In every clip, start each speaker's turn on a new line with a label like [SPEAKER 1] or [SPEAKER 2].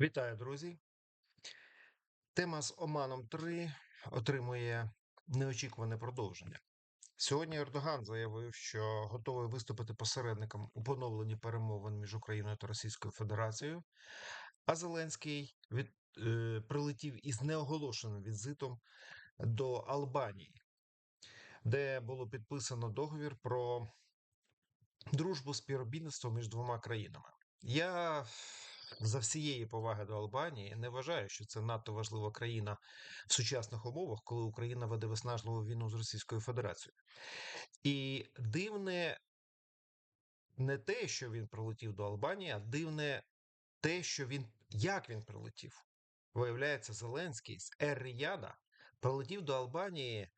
[SPEAKER 1] Вітаю, друзі! Тема з Оманом 3 отримує неочікуване продовження. Сьогодні Ердоган заявив, що готовий виступити посередником у поновленні перемовин між Україною та Російською Федерацією, а Зеленський від, е, прилетів із неоголошеним візитом до Албанії, де було підписано договір про дружбу співробітництво між двома країнами. Я за всієї поваги до Албанії не вважаю, що це надто важлива країна в сучасних умовах, коли Україна веде виснажливу війну з Російською Федерацією. І дивне не те, що він прилетів до Албанії, а дивне те, що він як він прилетів. Виявляється, Зеленський з Ер-Ріяда прилетів до Албанії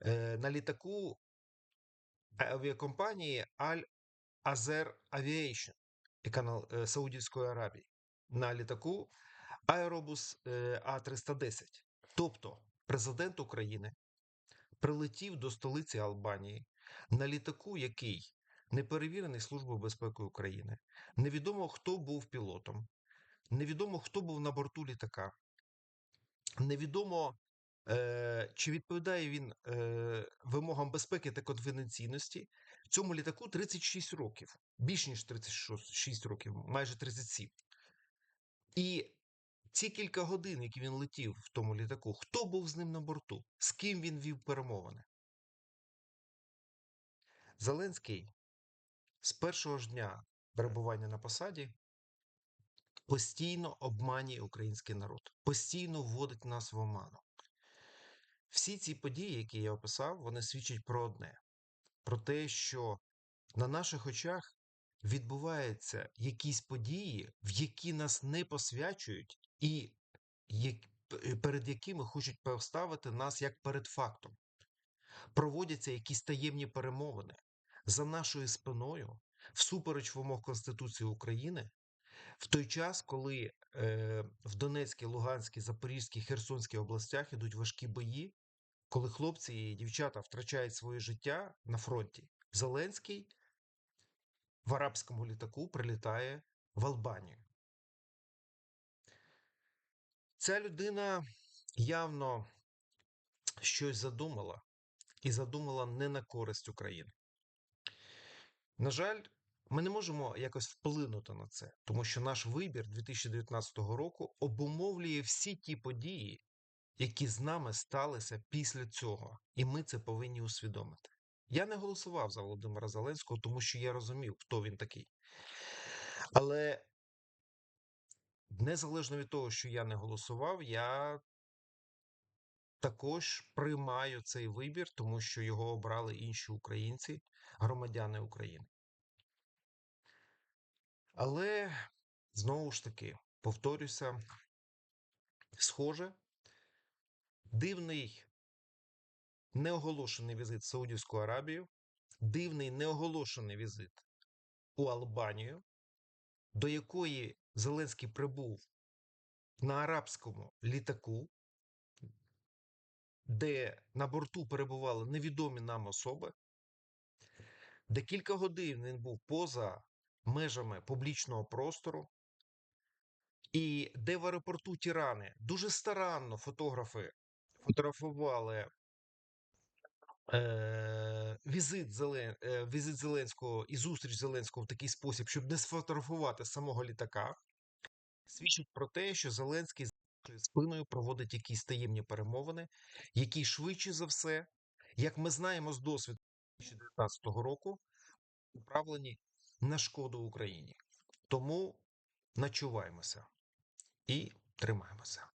[SPEAKER 1] е, на літаку авіакомпанії Аль Азер Aviation, яка на е, Саудівської Аравії, на літаку Аеробус е, А310. Тобто президент України прилетів до столиці Албанії на літаку, який не перевірений Службою безпеки України. Невідомо, хто був пілотом, невідомо, хто був на борту літака. Невідомо, е, чи відповідає він е, вимогам безпеки та конфіденційності. Цьому літаку 36 років, більш ніж 36 років, майже 37. І ці кілька годин, які він летів в тому літаку, хто був з ним на борту, з ким він вів перемовини? Зеленський з першого ж дня перебування на посаді постійно обманює український народ, постійно вводить нас в оману. Всі ці події, які я описав, вони свідчать про одне: про те, що на наших очах відбуваються якісь події, в які нас не посвячують, і перед якими хочуть поставити нас як перед фактом. Проводяться якісь таємні перемовини за нашою спиною, всупереч вимог Конституції України, в той час, коли е, в Донецькій, Луганській, Запорізькій, Херсонській областях ідуть важкі бої, коли хлопці і дівчата втрачають своє життя на фронті, Зеленський в арабському літаку прилітає в Албанію. Ця людина явно щось задумала і задумала не на користь України. На жаль, ми не можемо якось вплинути на це, тому що наш вибір 2019 року обумовлює всі ті події, які з нами сталися після цього, і ми це повинні усвідомити. Я не голосував за Володимира Зеленського, тому що я розумів, хто він такий. Але незалежно від того, що я не голосував, я також приймаю цей вибір, тому що його обрали інші українці, громадяни України. Але знову ж таки, повторюся, схоже, дивний неоголошений візит в Саудівську Аравію, дивний неоголошений візит у Албанію, до якої Зеленський прибув на арабському літаку, де на борту перебували невідомі нам особи, де кілька годин він був поза межами публічного простору, і де в аеропорту Тірани дуже старанно фотографи фотографували візит, Зелен, е, візит Зеленського і зустріч Зеленського в такий спосіб, щоб не сфотографувати самого літака, свідчить про те, що Зеленський з спиною проводить якісь таємні перемовини, які швидше за все, як ми знаємо з досвіду 2019 року, управлені на шкоду Україні. Тому начуваємося і тримаємося.